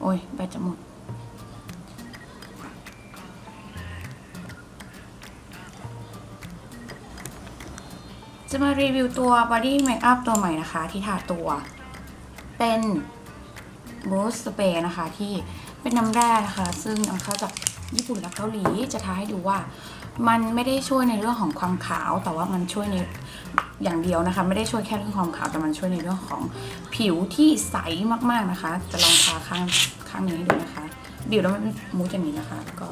โอ้ยแบตจะหมด จะมารีวิวตัว Body Makeup ตัวใหม่นะคะ ที่ทาตัวเป็น Boost Spray นะคะ ที่เป็นน้ำแร่นะคะ ซึ่งนำเข้าจากญี่ปุ่นและเกาหลีจะทาให้ดูว่า มันไม่ได้ช่วยในเรื่องของความขาว แต่ว่ามันช่วยใน อย่างเดียวนะคะ ไม่ได้ช่วยแค่เรื่องความขาวแต่มันช่วยในเรื่องของผิวที่ใสมากๆนะคะ จะลองทาข้างข้างนี้ให้ดูนะคะบีบแล้วมันมูดอย่างนี้นะคะแล้วก็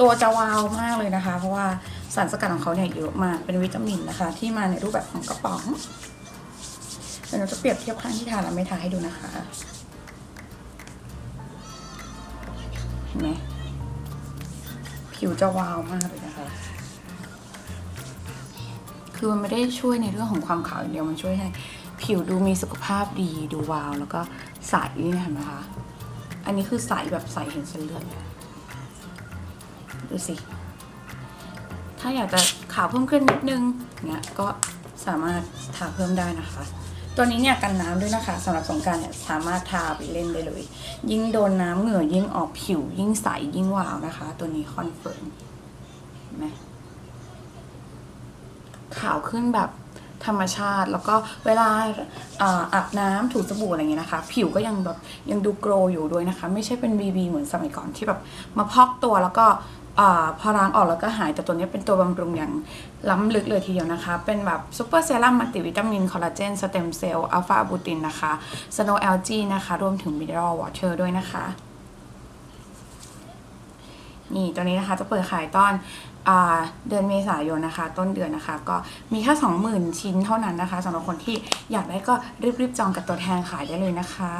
ตัวจะวาวมากเลยนะคะ เพราะว่าสารสกัดของเขาเนี่ยเยอะมากเป็นวิตามินนะคะ ที่มาในรูปแบบของกระป๋องเดี๋ยวเราจะเปรียบเทียบข้างที่ทาและไม่ทาให้ดูนะคะเห็นไหมผิวจะวาวมากเลยนะคะ คือมันไม่ได้ช่วยในเรื่องของความขาวอย่างเดียวมันช่วยให้ผิวดูมีสุขภาพดีดูวาว แล้วก็ใสเนี่ยเห็นไหมคะ อันนี้คือใสแบบใสเห็นเส้นเลือดดูสิ ถ้าอยากจะขาวเพิ่มขึ้นนิดนึงเนี่ยก็สามารถทาเพิ่มได้นะคะ ตัวนี้เนี่ยกันน้ำด้วยนะคะสำหรับสงการเนี่ยสามารถทาไปเล่นได้เลย ยิ่งโดนน้ำเหงื่อยิ่งออกผิว ยิ่งใสยิ่งวาวนะคะ ตัวนี้คอนเฟิร์มเห็นไหม ขาวขึ้นแบบธรรมชาติ แล้วก็เวลาอาอาบน้ำถูสบู่อะไรเงี้ยนะคะ ผิวก็ยังแบบยังดูโกรอยู่ด้วยนะคะ ไม่ใช่เป็น BB เหมือนสมัยก่อนที่แบบมาพอกตัวแล้วก็อพอล้างออกแล้วก็หายแต่ตัวนี้เป็นตัวบำรุงอย่างล้ำลึกเลยทีเดียวนะคะ เป็นแบบซูเปอร์เซรั่มมัลติวิตามิน คอลลาเจน สเต็มเซลล์ อัลฟาบูตินนะคะสโนว์แอลจีนะคะ รวมถึงมิเนอรัลวอเตอร์ด้วยนะคะ นี่ตัวนี้นะคะจะเปิดขายตอนอเดือนเมษายนนะคะ ต้นเดือนนะคะ ก็มีแค่20,000 ชิ้นเท่านั้นนะคะสำหรับคนที่อยากได้ก็รีบๆจองกับตัวแทนขายได้เลยนะคะ